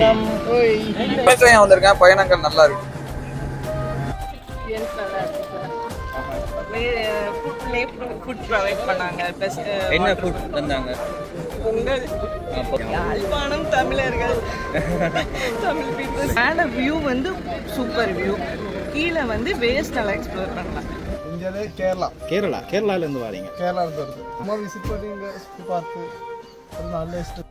வணக்கம் பையன் வந்திருக்கேன். பயணங்கள் நல்லா இருக்கு. பண்ணாங்க என்ன ஃபுட் தந்தாங்க? பொங்கல். யாழ்ப்பாணம் தமிழர்கள். தமிழ் பீப்புள் மேலே வியூ வந்து சூப்பர் வியூ கீழே வந்து வேஸ்ட் நல்லா எக்ஸ்ப்ளோர் பண்ணலாம். இந்தியாவிலே கேரளா. கேரளா? கேரளாலேருந்து வரீங்க. கேரளா இருந்து வருது. சும்மா விசிட் பண்ணி இங்கே சுற்றி பார்த்து ஒரு நல்ல இஷ்டம்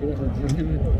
这个是今天的。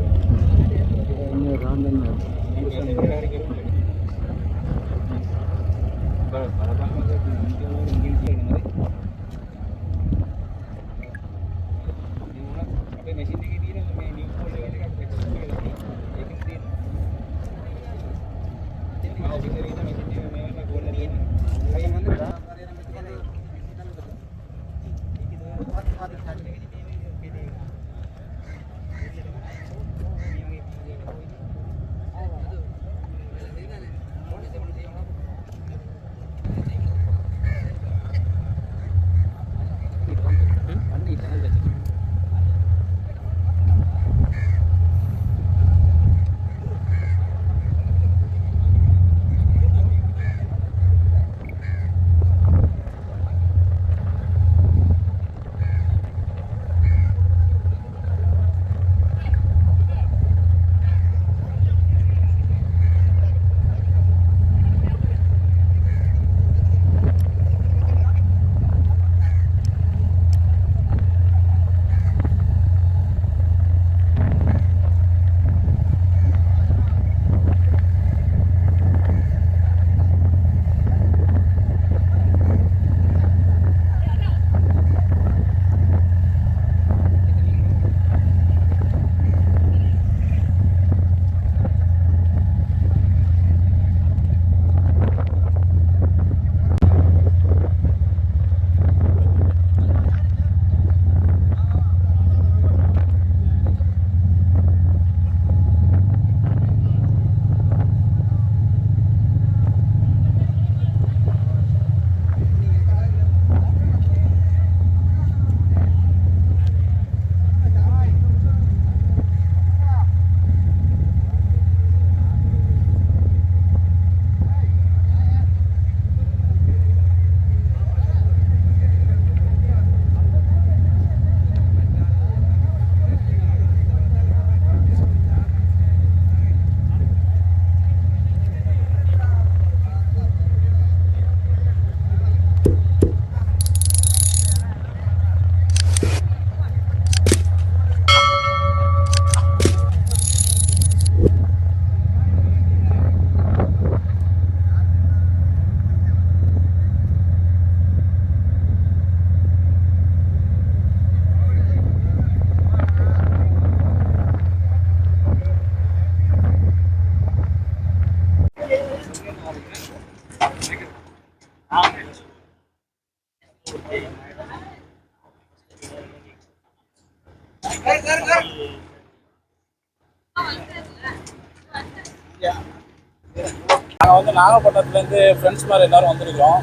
நாங்கள் வந்து நாகப்பட்டினத்துலேருந்து ஃப்ரெண்ட்ஸ் மாதிரி எல்லோரும் வந்திருக்கிறோம்.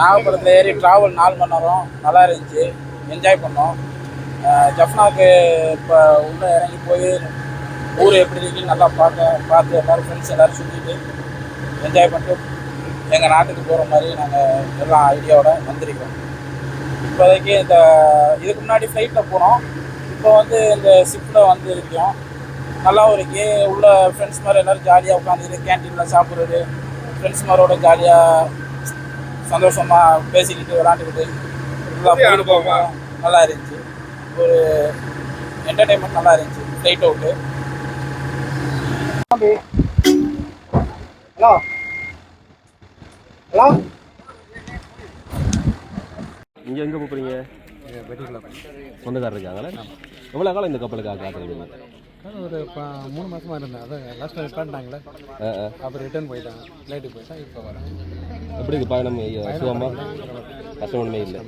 நாகப்பட்டினத்தில் ஏறி ட்ராவல் நாலு மணி நேரம். நல்லா இருந்துச்சு. என்ஜாய் பண்ணோம். ஜஃப்னாக்கு இப்போ உள்ளே இறங்கி போய் ஊர் எப்படி இருக்குன்னு நல்லா பார்க்க பார்த்து எல்லோரும் ஃப்ரெண்ட்ஸ் எல்லோரும் சுற்றிட்டு என்ஜாய் பண்ணிட்டு எங்கள் நாட்டுக்கு போகிற மாதிரி நாங்கள் எல்லாம் ஐடியாவோட வந்திருக்கிறோம். இப்போதைக்கு இந்த இதுக்கு முன்னாடி ஃப்ளைட்டில் போனோம். இப்போ வந்து இந்த ஷிப்பில் வந்து இருக்கோம். நல்லாவும் இருக்கு உள்ள ஃப்ரெண்ட்ஸ் மாதிரி எல்லோரும் ஜாலியாக உட்காந்துட்டு கேன்டீனில் சாப்பிட்றது ஃப்ரெண்ட்ஸ் மாதிரோட ஜாலியாக சந்தோஷமாக பேசிக்கிட்டு விளாண்டுக்கிட்டு அனுபவம்? நல்லா இருந்துச்சு. ஒரு என்டர்டைன்மெண்ட் நல்லா இருந்துச்சு. Flight out hello. ஹலோ. இங்கே எங்கே போகிறீங்க சொந்தக்காரர் இருக்காங்களே? எவ்வளோ காலம் இந்த கப்பலுக்காக காத்துருக்கீங்க ஒரு ப- மூணு மாசமா இருந்தேன். அதான் லாஸ்ட் டைம் ஆ அப்புறம் ரிட்டர்ன் போயிட்டாங்க. ஃப்ளைட்டுக்கு போயிட்டா இப்போ வரேன். எப்படி இருக்கு பயணம்? சுகமா கஷ்டம் ஒன்றுமே இல்லை.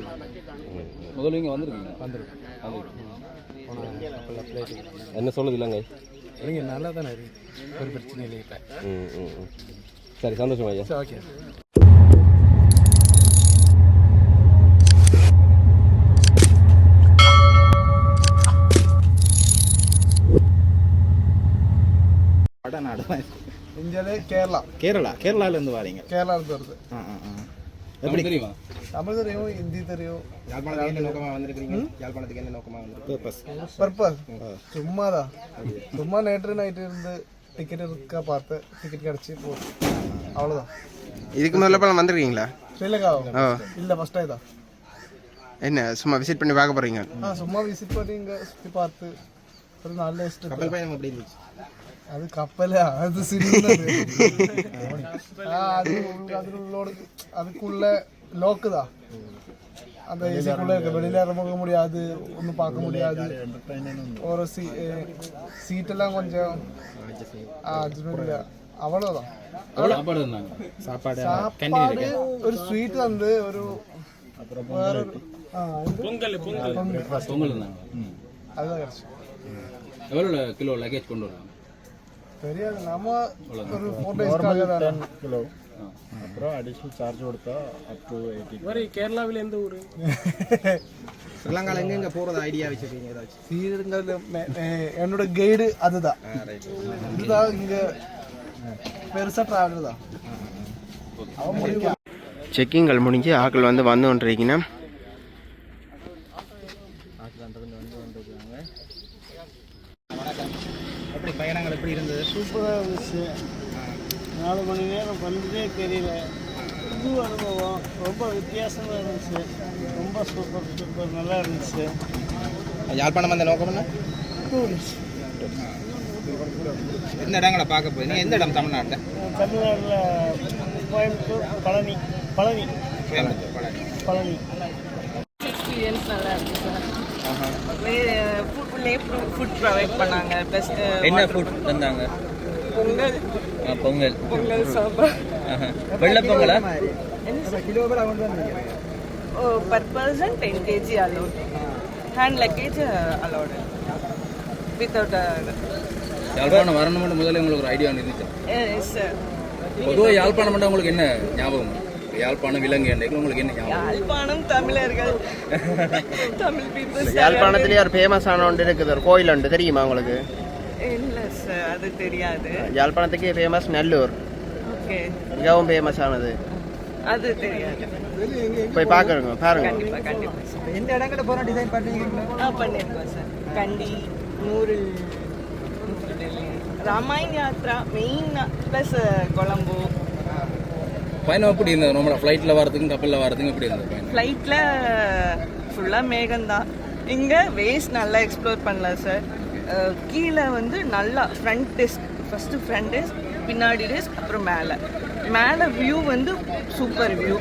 முதல்ல இங்கே வந்திருக்கீங்க வந்துருக்கேன். என்ன சொல்லுது இல்லைங்க? இல்லைங்க நல்லா தானே இருக்கு. ஒரு பிரச்சனை இல்லை இப்போ. ம் ம் ம். சரி சந்தோஷம் ஐயா. சரி ஓகே இந்தியாவிலே கேரளா கேரளா கேரளாலேருந்து வாரீங்க கேரளாவில் வருது எப்படி தெரியுமா தமிழ் தெரியும் ஹிந்தி தெரியும் யாழ்ப்பாணத்துக்கு என்ன நோக்கமாக வந்திருக்கீங்க யாழ்ப்பாணத்துக்கு என்ன நோக்கமாக வந்திருக்கீங்க பர்பஸ் பர்பஸ் சும்மாதான் சும்மா நேற்று நைட்டு இருந்து டிக்கெட் இருக்கா பார்த்து டிக்கெட் கிடச்சி போச்சு அவ்வளோதான் இதுக்கு முதல்ல படம் வந்திருக்கீங்களா ஸ்ரீலங்கா ஓ இல்லை ஃபஸ்ட் டைம் தான் என்ன சும்மா விசிட் பண்ணி பார்க்க போறீங்க ஆ சும்மா விசிட் பண்ணி இங்கே சுற்றி பார்த்து ஒரு நல்ல இஷ்டம் கப்பல் பயணம் எப்படி இருந்துச்சு அது கப்பலா அது சின்னது ஆ, அது உள்ள- அது உள்ளோட அதுக்குள்ள லோக்கு தான். அந்த ஏசிக்குள்ள இருக்க வெளியில இறங்க முடியாது ஒன்றும் பார்க்க முடியாது. ஒரு சீ சீட்டெல்லாம் கொஞ்சம் அவ்வளோதான் சாப்பாடு சாப்பாடு ஒரு ஸ்வீட் வந்து ஒரு வேற பொங்கல். பொங்கல் இருந்தாங்க. அதுதான் எவ்வளோ கிலோ லக்கேஜ் கொண்டு வராங்க தெரியாது. நம்ம ஒரு ஃபோர் கிலோ அப்புறம் அடிஷ்னல் சார்ஜ் கொடுத்தா அப் டு எயிட்டி ஸ்ரீலங்காவில் எங்கெங்க போகிறது ஐடியா வச்சிருக்கீங்க ஏதாச்சும்? மே- என்னோட கைடு அதுதான். இதுதான் இங்க பெருசா டிராவலர் தான். செக்கிங்கள் முடிஞ்சு ஆக்கள் வந்து வந்து கொண்டிருக்கீங்கன்னா எப்படி பயணங்கள் எப்படி இருந்தது? சூப்பராக இருந்துச்சு. நாலு மணி நேரம் வந்ததே தெரியல. புது அனுபவம். ரொம்ப வித்தியாசமாக இருந்துச்சு. ரொம்ப சூப்பர் சூப்பர் நல்லா இருந்துச்சு. யாழ்ப்பாணம் வந்த நோக்கம் என்ன? டூரிஸ்ட் எந்த இடங்களை பார்க்க போய் எந்த இடம் தமிழ்நாட்டில்? தமிழ்நாட்டில் கோயம்புத்தூர் பழனி பழனி. பழனி. எக்ஸ்பீரியன்ஸ் நல்லா ஃபுட்லேயே ஃபுட் ப்ரொவைட் பண்ணாங்க ப்ளஸ் என்ன ஃபுட் தந்தாங்க? பொங்கல். பொங்கல் பொங்கல் சாம்பார். வெள்ளை பொங்கலா? ஓ per person ten KG allot hand luggage allot without Yazhpanam வரணும்னு முதல்ல உங்களுக்கு ஒரு ஐடியா இருந்துச்சு சார் பொதுவாக யாழ்ப்பாணம் உங்களுக்கு என்ன ஞாபகம்? யாழ்ப்பாணம் விலங்கு என்றைக்கு உங்களுக்கு என்ன யாழ்ப்பாணம் தமிழர்கள். தமிழ் பீப்புள்ஸ் யாழ்ப்பாணத்துலேயே ஒரு ஃபேமஸான ஒன்று இருக்குது? ஒரு கோயில் உண்டு தெரியுமா உங்களுக்கு? இல்லை சார் அது தெரியாது. யாழ்ப்பாணத்துக்கு ஃபேமஸ் நல்லூர். ஓகே. மிகவும் ஃபேமஸானது அது தெரியாது. போய் பார்க்குறோங்க பாருங்க. கண்டிப்பாக கண்டிப்பாக எந்த இடங்களை போகிற டிசைன் பண்ணுவீங்க ஆ பண்ணியிருக்கோம் சார் கண்டி நூறில் ராமாயண் யாத்ரா மெயின் ப்ளஸ் கொழம்பு பயணம் எப்படி இருந்தது? நம்மளோட ஃப்ளைட்டில் வரதுக்கும் கப்பலில் வரதுக்கும் எப்படி இருந்தது பயணம்? ஃப்ளைட்டில் ஃபுல்லாக மேகம்தான் இங்கே வேஸ்ட் நல்லா எக்ஸ்ப்ளோர் பண்ணலாம் சார் கீழே வந்து நல்லா front desk first front desk பின்னாடி டெஸ்க் அப்புறம் மேலே. மேலே வியூ வந்து சூப்பர் வியூ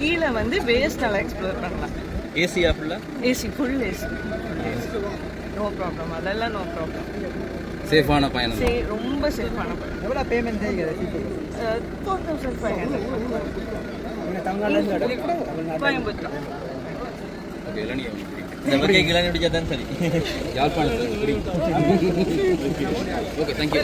கீழே வந்து வேஸ்ட் நல்லா எக்ஸ்ப்ளோர் பண்ணலாம். ஏசியா ஃபுல்லாக AC full AC no problem அதெல்லாம் நோ ப்ராப்ளம் சேஃபான பயணம். சே ரொம்ப சேஃபான எவ்வளோ payment four thousand five hundred Coimbatore. Okay பிடிச்சா தான் சரி. யாழ்ப்பாணத்தில் ஓகே தேங்க்யூ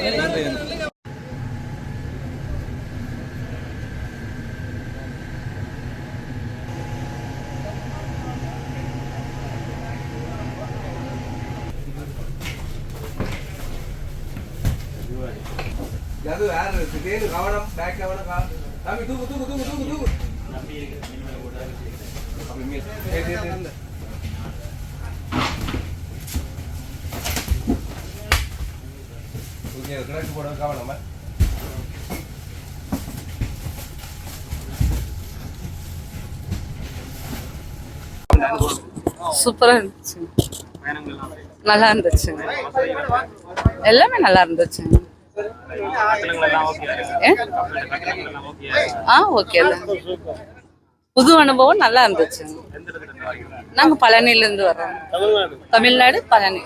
கவனம் பேக் கவனம் தம்பி தூக்கு தூக்கு தூக்கு தூக்கு தூக்கு. கிழக்கு போட கவனமா சூப்பராக இருந்துச்சு. நல்லா இருந்துச்சு எல்லாமே நல்லா இருந்துச்சு ஆ ஓகே புது அனுபவம் நல்லா இருந்துச்சு. நாங்க பழனில இருந்து வர்றோம். Tamil Nadu Palani.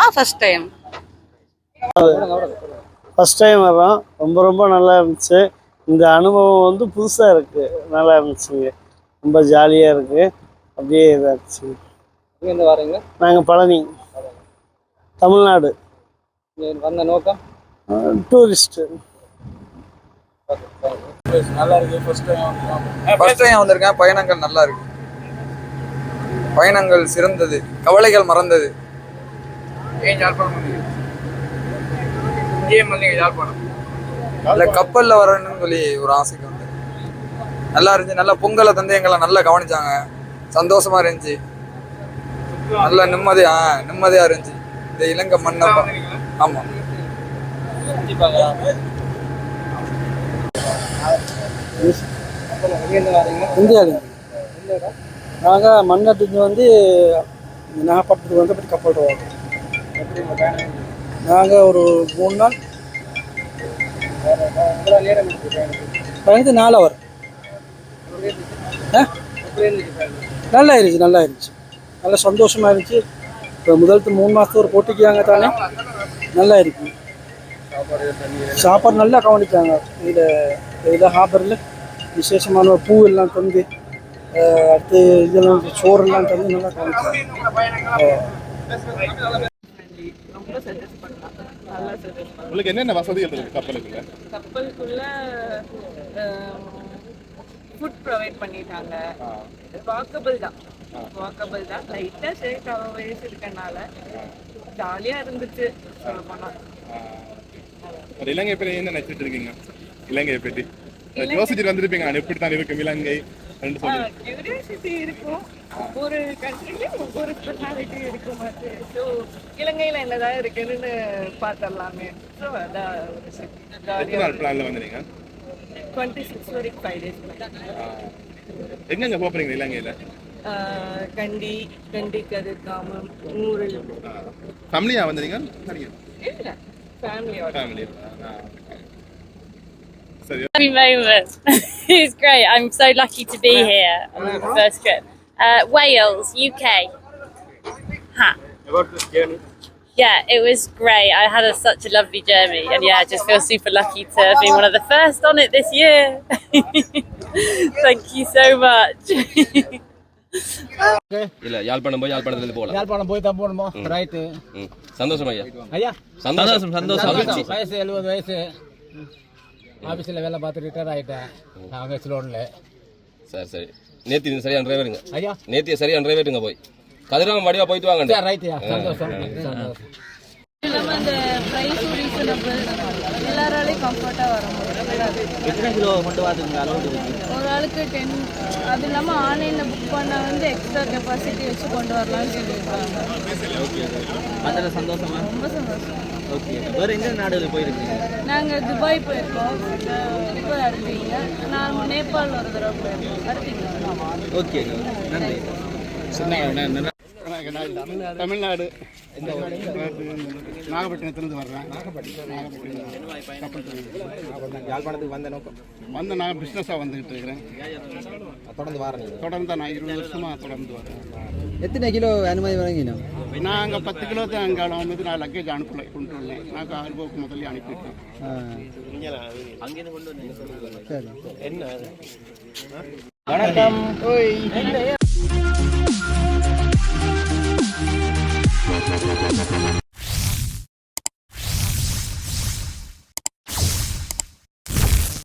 Ah first time first time வரோம் ரொம்ப ரொம்ப நல்லா இருந்துச்சு. இந்த அனுபவம் வந்து புதுசாக இருக்குது நல்லா இருந்துச்சுங்க. ரொம்ப ஜாலியாக இருக்குது அப்படியே இதாச்சு. எங்கேருந்து வரீங்க? நாங்கள் பழனி. தமிழ்நாடு. வந்த நோக்கம்? டூரிஸ்ட்டு நல்லா இருக்கு ஃபர்ஸ்ட் டைம் ஃபர்ஸ்ட் டைம் வந்திருக்கேன். பயணங்கள் நல்லா இருக்கு. பயணங்கள் சிறந்தது. கவலைகள் மறந்தது. ஏன் யாழ்ப்பாணம் இங்கேயே வந்தீங்க யாழ்ப்பாணம். இல்ல கப்பல்ல வரணும்னு சொல்லி ஒரு ஆசைக்கு வந்து நல்லா இருந்துச்சு. நல்லா பொங்கலை தந்து எங்களை நல்லா கவனிச்சாங்க. சந்தோஷமா இருந்துச்சு. நல்ல நிம்மதியா நிம்மதியா இருந்துச்சு. இந்த இலங்கை மண்ணை ஆமா. இந்தியாவில் நாங்கள் மண்ணத்துக்கு வந்து நாகப்பட்டினத்துக்கு வந்து அப்படி கப்பல் ரோடு. நாங்கள் ஒரு மூணு நாள் பயந்து நாலு அவர் நல்லா இருந்துச்சு நல்லா இருந்துச்சு நல்லா சந்தோஷமா இருந்துச்சு. இப்போ முதல்த்து மூணு மாதத்துக்கு ஒரு போட்டிக்காங்க தானே? நல்லா இருக்கு. சாப்பாடு நல்லா கவனிச்சாங்க இதில் இதில் ஹாபரில் விசேஷமான பூ எல்லாம் தந்து அடுத்து இதெல்லாம் சோறெல்லாம் தந்து நல்லா கவனிச்சாங்க உங்களுக்கு என்னென்ன வசதிகள் இருக்கு கப்பலுக்குள்ள? கப்பலுக்குள்ள ஃபுட் ப்ரொவைட் பண்ணிட்டாங்க. வாக்கபிள் தான். வாக்கபிள் தான். லைட்டாக ஷேக் ஆக வயசு இருக்கனால ஜாலியாக இருந்துச்சு சொல்ல போனால் இலங்கை பற்றி என்ன நினைச்சிட்டு இருக்கீங்க? இலங்கையை பற்றி யோசிச்சுட்டு வந்திருப்பீங்க. நான் எப்படி தான் இருக்கும் இலங்கை கியூரியாசிட்டி இருக்கும். ஒவ்வொரு கண்ட்ரிலையும் ஒவ்வொரு ஸ்பெஷாலிட்டி இருக்கும் அது. ஸோ இலங்கையில் என்னதான் இருக்குன்னு பார்த்துடலாமே. ஸோ அதான் டுவெண்ட்டி சிக்ஸ் வரைக்கும் ஃபைவ் டேஸ் எங்கெங்க போறீங்க இலங்கையில? கண்டி கண்டி கதிர்காமம் ஊரில் ஃபேமிலியா வந்தீங்க சரிங்க இல்லை ஃபேமிலியோட ஃபேமிலி சரி Happy moment. it's great. I'm so lucky to be here on the first trip. Uh, Wales, UK. Ha. Yeah, it was great. I had a, such a lovely journey, and yeah, I just feel super lucky to be one of the first on it this year. Thank you so much. இல்ல யாழ்ப்பாணம் போய் யாழ்ப்பாணத்துல போகலாம் யாழ்ப்பாணம் போய் தான் போகணுமா right. சந்தோஷம் ஐயா ஐயா சந்தோஷம் சந்தோஷம் வயசு எழுபது வயசு ஆஃபீஸில் வேலை பார்த்து ரிட்டையர் ஆகிட்டேன் அவங்க சிலோனில் சரி சரி நேத்தி இது சரியான டிரைவருங்க ஐயா நேத்திய சரியான டிரைவருங்க போய் கதிராம வடிவா போயிட்டு வாங்க ரைட்டுயா சந்தோஷம் சந்தோஷம் எல்லாராலையும் கம்ஃபர்ட்டாக வர முடியும் எத்தனை கிலோ மட்டும் பார்த்துங்க அளவு இருக்கு? ஒரு ஆளுக்கு டென் அது இல்லாமல் ஆன்லைனில் புக் பண்ணால் வந்து எக்ஸ்ட்ரா கெப்பாசிட்டி வச்சு கொண்டு வரலாம்னு சொல்லியிருக்காங்க. அதில் சந்தோஷமா? ரொம்ப சந்தோஷம். ஓகே வேற எங்க நாடுகள் போயிருக்கீங்க? நாங்கள் துபாய் போயிருக்கோம். இப்போ அடுத்தீங்க நான் நேபாள் ஒரு தடவை போயிருக்கோம். அடுத்தீங்க ஓகே நன்றி. தமிழ்நாடு. நாகப்பட்டினத்துலேருந்து வர்றேன். யாழ்ப்பாணத்துக்கு வந்த நோக்கம்? வந்து நான் பிஸ்னஸாக வந்துக்கிட்டு இருக்கிறேன். தொடர்ந்து வாரீங்க தொடர்ந்து நான் இருபது வருஷமாக தொடர்ந்து வரேன் எத்தனை கிலோ அனுமதி வழங்கினோம் நான் அங்கே பத்து கிலோ தான் அங்கே வந்து நான் லக்கேஜ் அனுப்பல கொண்டு வந்தேன் நான் அனுபவக்கு முதல்ல அனுப்பிட்டேன். வணக்கம். ஓய்.